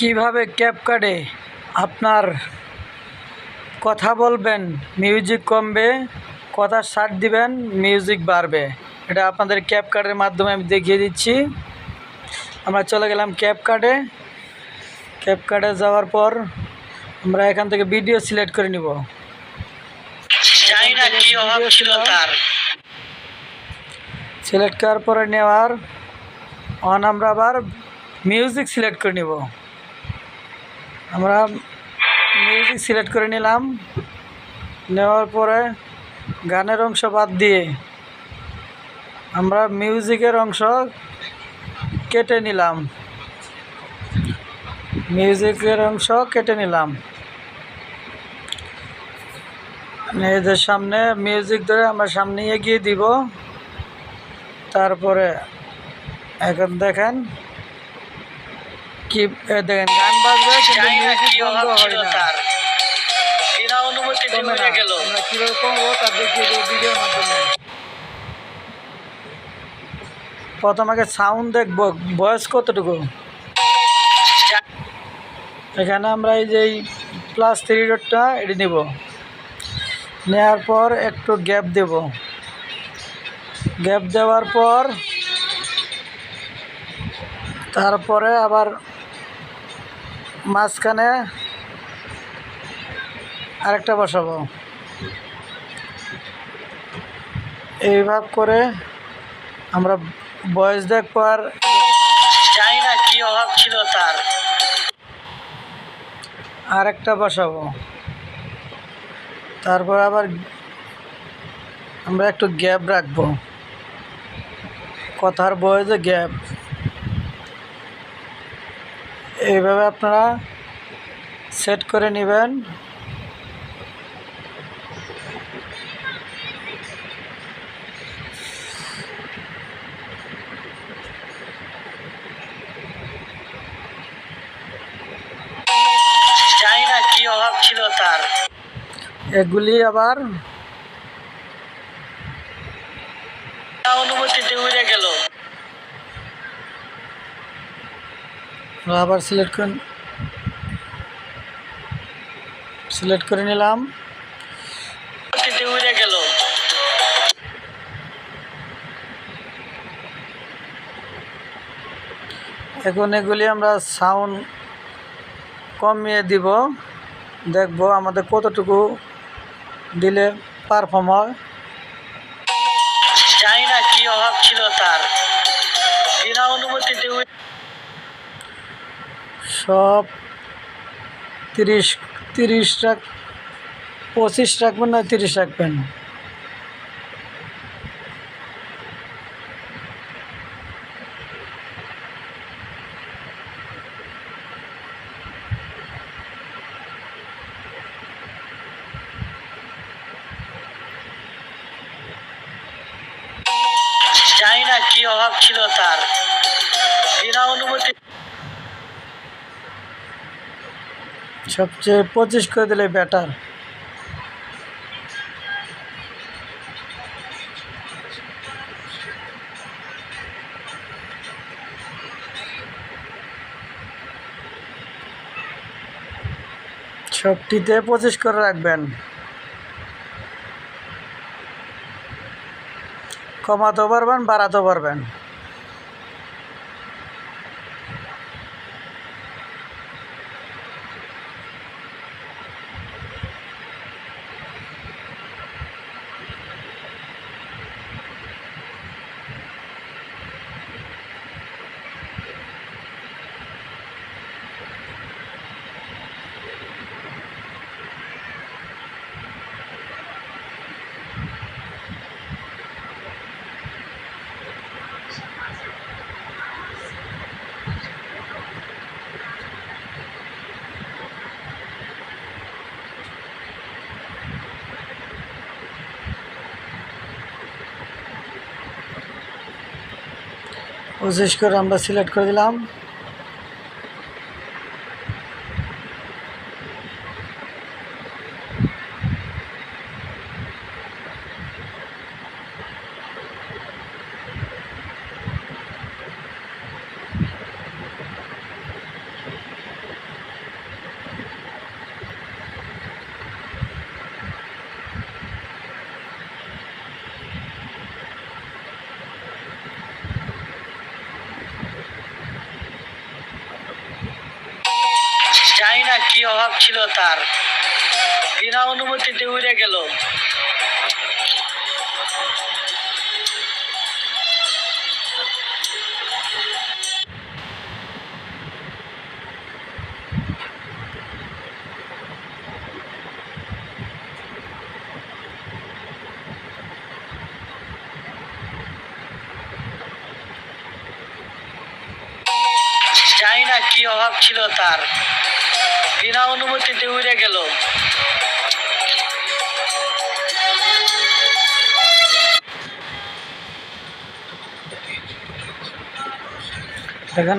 কীভাবে ক্যাপকার্ডে আপনার কথা বলবেন মিউজিক কমবে কথা সার দিবেন মিউজিক বাড়বে? এটা আপনাদের ক্যাপকার্ডের মাধ্যমে আমি দেখিয়ে দিচ্ছি। আমরা চলে গেলাম ক্যাপকার্ডে ক্যাপকার্ডে যাওয়ার পর আমরা এখান থেকে ভিডিও সিলেক্ট করে নিব। সিলেক্ট করার পরে নেওয়ার অন আমরা আবার মিউজিক সিলেক্ট করে নিব। আমরা মিউজিক সিলেক্ট করে নিলাম। নেওয়ার পরে গানের অংশ বাদ দিয়ে আমরা মিউজিকের অংশ কেটে নিলাম। মিউজিকের অংশ কেটে নিলাম। এদের সামনে মিউজিক ধরে আমরা সামনে এগিয়ে দিব। তারপরে এখন দেখেন কি দেখেন গান বাজবে কিন্তু না মিউজিক কি বন্ধ হয় না। বিনা অনুমতি কমে গেল। আমরা কীভাবে কমবো তার দেখিয়ে দেবো ভিডিওর মাধ্যমে। প্রথম আগে সাউন্ড দেখব বয়স কতটুকু? এখানে আমরা এই যে প্লাস থ্রি ডটটা এটি নেব। নেওয়ার পর একটু গ্যাপ দেব। গ্যাপ দেওয়ার পর তারপরে আবার মাঝখানে আরেকটা বসাবো। এইভাবে করে আমরা বয়স দেখব আর জানি না কি অভাব ছিল তার। আরেকটা বসাবো। তারপর আবার আমরা একটু গ্যাপ রাখব। কথার বয়সে গ্যাপ এইভাবে আপনারা সেট করে নেবেন। অভাব ছিল তার। এগুলি আবার বিনা অনুমতিতে উড়ে গেল। আবার সিলেক্ট করে সিলেক্ট করে নিলাম। এখন এগুলি আমরা সাউন্ড কমিয়ে দিব। দেখব আমাদের কতটুকু দিলে পারফর্ম হয়। জানি না কি অভাব ছিল তার। বিনা অনুমতিতে সব তিরিশ তিরিশ রাখ পঁচিশ রাখবেন না তিরিশ রাখবেন জানি না কি অভাব ছিল তার। বিনা অনুমতি সবচেয়ে পঁচিশ করে দিলে বেটার সবটিতে পঁচিশ করে রাখবেন। কমাতেও পারবেন বাড়াতেও পারবেন। পঁচিশ করে আমরা সিলেক্ট করে দিলাম। জানি না কি অভাব ছিল তার। বিনা অনুমতিতে উড়ে গেল। জানি না কি অভাব ছিল তার। বিনা অনুমতিতে উড়ে গেল। দেখেন